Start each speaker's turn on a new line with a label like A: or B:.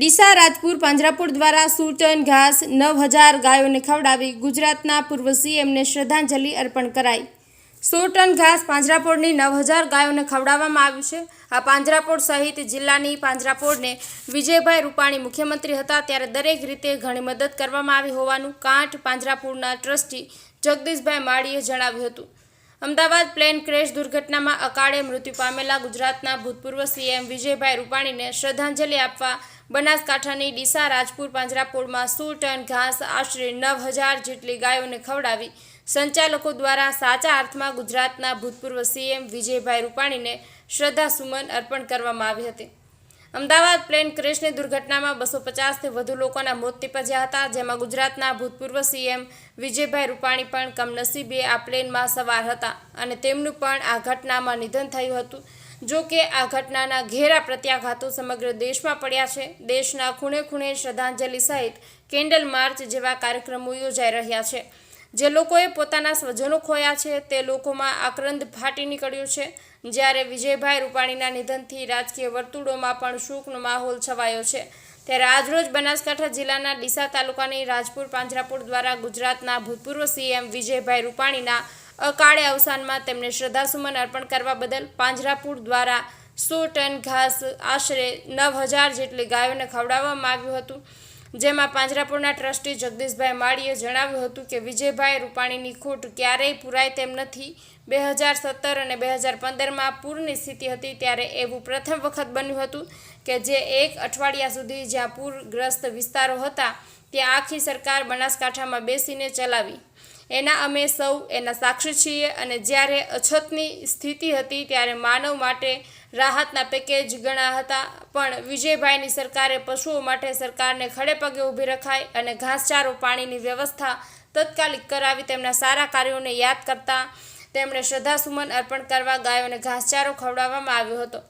A: ડીસા, રાજપુર, પાંજરાપુર દ્વારા સો ઘાસ નવ હજાર ગાયોને ખવડાવી ગુજરાતના પૂર્વ સીએમને શ્રદ્ધાંજલિ અર્પણ કરાઈ. સો ટન ઘાસ પાંજરાપોળની નવ હજાર ગાયોને ખવડાવવામાં આવ્યું છે. આ પાંજરાપોળ સહિત જિલ્લાની પાંજરાપોળને વિજયભાઈ રૂપાણી મુખ્યમંત્રી હતા ત્યારે દરેક રીતે ઘણી મદદ કરવામાં આવી હોવાનું કાંઠ પાંજરાપોળના ટ્રસ્ટી જગદીશભાઈ માળીએ જણાવ્યું હતું. અમદાવાદ પ્લેન ક્રેશ દુર્ઘટનામાં અકાળે મૃત્યુ પામેલા ગુજરાતના ભૂતપૂર્વ સીએમ વિજયભાઈ રૂપાણીને શ્રદ્ધાંજલિ આપવા બનાસકાંઠાની ડીસા, રાજપુર પાંજરાપોળમાં સો ટન ઘાસ આશરે નવ હજાર જેટલી ગાયોને ખવડાવી સંચાલકો દ્વારા સાચા અર્થમાં ગુજરાતના ભૂતપૂર્વ સીએમ વિજયભાઈ રૂપાણીને શ્રદ્ધાસુમન અર્પણ કરવામાં આવી હતી. અમદાવાદ પ્લેન ક્રેશની દુર્ઘટનામાં બસો પચાસથી વધુ લોકોના મોત નિપજ્યા હતા, જેમાં ગુજરાતના ભૂતપૂર્વ સીએમ વિજયભાઈ રૂપાણી પણ કમનસીબે આ પ્લેનમાં સવાર હતા અને તેમનું પણ આ ઘટનામાં નિધન થયું હતું. જો કે આ ઘટનાના ઘેરા પ્રત્યાઘાતો સમગ્ર દેશમાં પડ્યા છે. દેશના ખૂણે ખૂણે શ્રદ્ધાંજલિ સહિત કેન્ડલ માર્ચ જેવા કાર્યક્રમો યોજાઈ રહ્યા છે. જે લોકોએ પોતાના સ્વજનો ખોયા છે તે લોકોમાં આક્રંદ ફાટી નીકળ્યો છે. જ્યારે વિજયભાઈ રૂપાણીના નિધનથી રાજકીય વર્તુળોમાં પણ શોકનો માહોલ છવાયો છે. ત્યારે આજરોજ બનાસકાંઠા જિલ્લાના ડીસા તાલુકાની રાજપુર પાંજરાપુર દ્વારા ગુજરાતના ભૂતપૂર્વ સીએમ વિજયભાઈ રૂપાણીના અકાળે અવસાનમાં તેમને શ્રદ્ધાસુમન અર્પણ કરવા બદલ પાંજરાપુર દ્વારા સો ટન ઘાસ આશરે નવ હજાર જેટલી ગાયોને ખવડાવવામાં આવ્યું હતું. જેમાં પાંજરાપુરના ટ્રસ્ટી જગદીશભાઈ માળીએ જણાવ્યું હતું કે વિજયભાઈ રૂપાણીની ખોટ ક્યારેય પૂરાય તેમ નથી. બે હજાર સત્તર અને બે હજાર પંદરમાં પૂરની સ્થિતિ હતી ત્યારે એવું પ્રથમ વખત બન્યું હતું કે જે એક અઠવાડિયા સુધી જ્યાં પૂરગ્રસ્ત વિસ્તારો હતા, ત્યાં આખી સરકાર બનાસકાંઠામાં બેસીને ચલાવી. એના અમે સૌ એના સાક્ષી છીએ અને જ્યારે અછતની સ્થિતિ હતી ત્યારે માનવ માટે રાહતના પેકેજ ગણા હતા. પણ વિજયભાઈની સરકારે પશુઓ માટે સરકારને ખડે પગે ઊભી રખાય અને ઘાસચારો પાણીની વ્યવસ્થા તત્કાલિક કરાવી તેમના સારા કાર્યોને યાદ કરતા તેમણે શ્રદ્ધાસુમન અર્પણ કરવા ગાયોને ઘાસચારો ખવડાવવામાં આવ્યો હતો.